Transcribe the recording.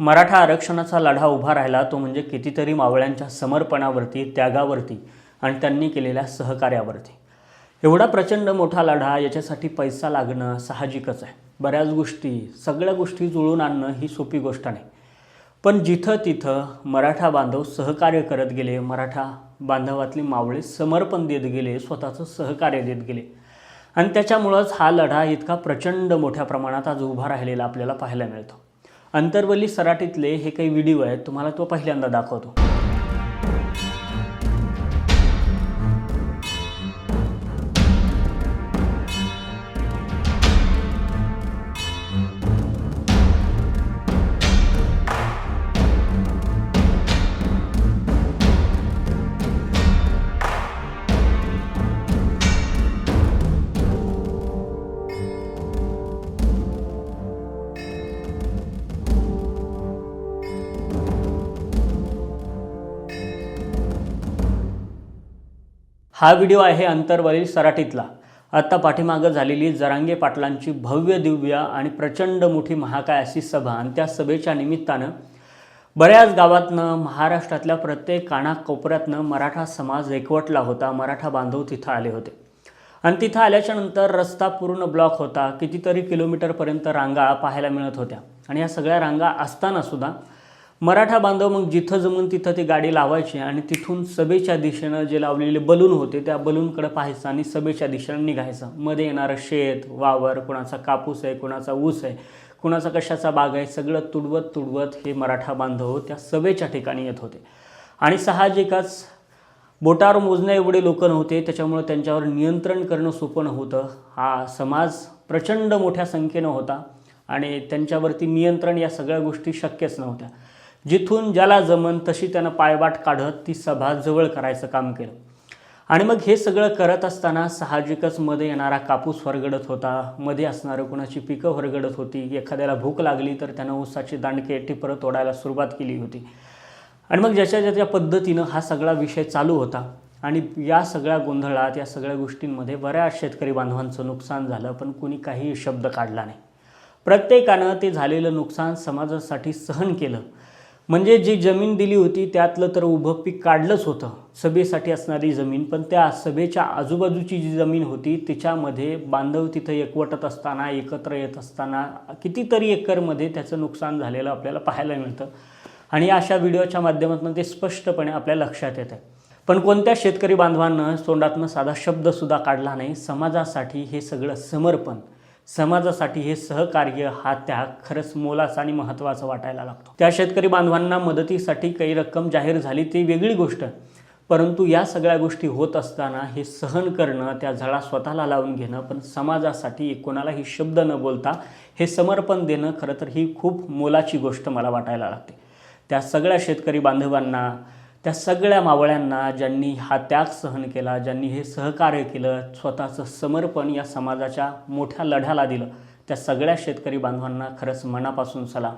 मराठा आरक्षणाचा लढा उभा राहिला तो म्हणजे कितीतरी मावळ्यांच्या समर्पणावरती त्यागावरती आणि त्यांनी केलेल्या सहकार्यावरती. एवढा प्रचंड मोठा लढा याच्यासाठी पैसा लागणं साहजिकच आहे. बऱ्याच गोष्टी सगळ्या गोष्टी जुळून आणणं ही सोपी गोष्ट नाही. पण जिथं तिथं मराठा बांधव सहकार्य करत गेले मराठा बांधवातली मावळे समर्पण देत गेले स्वतःचं सहकार्य देत गेले. आणि त्याच्यामुळंच हा लढा इतका प्रचंड मोठ्या प्रमाणात आज उभा राहिलेला आपल्याला पाहायला मिळतो. अंतर्वली सराटीतले हे काही व्हिडिओ आहेत तुम्हाला तो पहिल्यांदा दाखवतो. हा व्हिडिओ आहे अंतरवरील सराटीतला. आत्ता पाठीमागं झालेली जरांगे पाटलांची भव्य दिव्य आणि प्रचंड मोठी महाकाय अशी सभा आणि त्या सभेच्या निमित्तानं बऱ्याच गावातनं महाराष्ट्रातल्या प्रत्येक कानाकोपऱ्यातनं मराठा समाज एकवटला होता मराठा बांधव तिथं आले होते. आणि तिथं आल्याच्यानंतर रस्ता पूर्ण ब्लॉक होता कितीतरी किलोमीटरपर्यंत रांगा पाहायला मिळत होत्या. आणि या सगळ्या रांगा असताना सुद्धा मराठा बांधव मग जिथं जमून तिथं ती गाडी लावायची आणि तिथून सभेच्या दिशेनं जे लावलेले बलून होते त्या बलूनकडे पाहायचं आणि सभेच्या दिशेनं निघायचं. मध्ये येणारं शेत वावर कोणाचा कापूस आहे कोणाचा ऊस आहे कुणाचा कशाचा बाग आहे सगळं तुडवत तुडवत हे मराठा बांधव त्या सभेच्या ठिकाणी येत होते. आणि साहजिकच बोटावर मोजण्या एवढे लोक नव्हते त्याच्यामुळे त्यांच्यावर नियंत्रण करणं सोपं नव्हतं. हा समाज प्रचंड मोठ्या संख्येनं होता आणि त्यांच्यावरती नियंत्रण या सगळ्या गोष्टी शक्यच नव्हत्या. जिथून ज्याला जमन तशी त्यानं पायवाट काढत ती सभा जवळ करायचं काम केलं. आणि मग हे सगळं करत असताना साहजिकच मध्ये येणारा कापूस वरगडत होता. मध्ये असणारं कुणाची पिकं वरगडत होती. एखाद्याला भूक लागली तर त्यानं ऊसाची दांडके टिपरं तोडायला सुरुवात केली होती. आणि मग ज्याच्या ज्याच्या पद्धतीनं हा सगळा विषय चालू होता आणि या सगळ्या गोंधळात या सगळ्या गोष्टींमध्ये बऱ्याच शेतकरी बांधवांचं नुकसान झालं पण कुणी काही शब्द काढला नाही. प्रत्येकानं ते झालेलं नुकसान समाजासाठी सहन केलं. म्हणजे जी जमीन दिली होती त्यातलं तर उभं पीक काढलंच होतं. सभेसाठी असणारी जमीन. पण त्या सभेच्या आजूबाजूची जी जमीन होती तिच्यामध्ये बांधव तिथं एकवटत असताना एकत्र येत असताना कितीतरी एकरमध्ये त्याचं नुकसान झालेलं आपल्याला पाहायला मिळतं. आणि अशा व्हिडिओच्या माध्यमातून ते स्पष्टपणे आपल्या लक्षात येतं. पण कोणत्या शेतकरी बांधवांना तोंडातनं साधा शब्दसुद्धा काढला नाही? समाजासाठी हे सगळं समर्पण. समाजासाठी हे सहकार्य हा त्या खरंच मोलाचा आणि महत्त्वाचा वाटायला लागतो. त्या शेतकरी बांधवांना मदतीसाठी काही रक्कम जाहीर झाली ती वेगळी गोष्ट. परंतु या सगळ्या गोष्टी होत असताना हे सहन करणं त्या झळा स्वतःला लावून घेणं पण समाजासाठी कोणालाही शब्द न बोलता हे समर्पण देणं खरं तर ही खूप मोलाची गोष्ट मला वाटायला लागते. त्या सगळ्या शेतकरी बांधवांना त्या सगळ्या मावळ्यांना ज्यांनी हा त्याग सहन केला ज्यांनी हे सहकार्य केलं स्वतःचं समर्पण या समाजाच्या मोठ्या लढ्याला दिलं त्या सगळ्या शेतकरी बांधवांना खरंच मनापासून सलाम.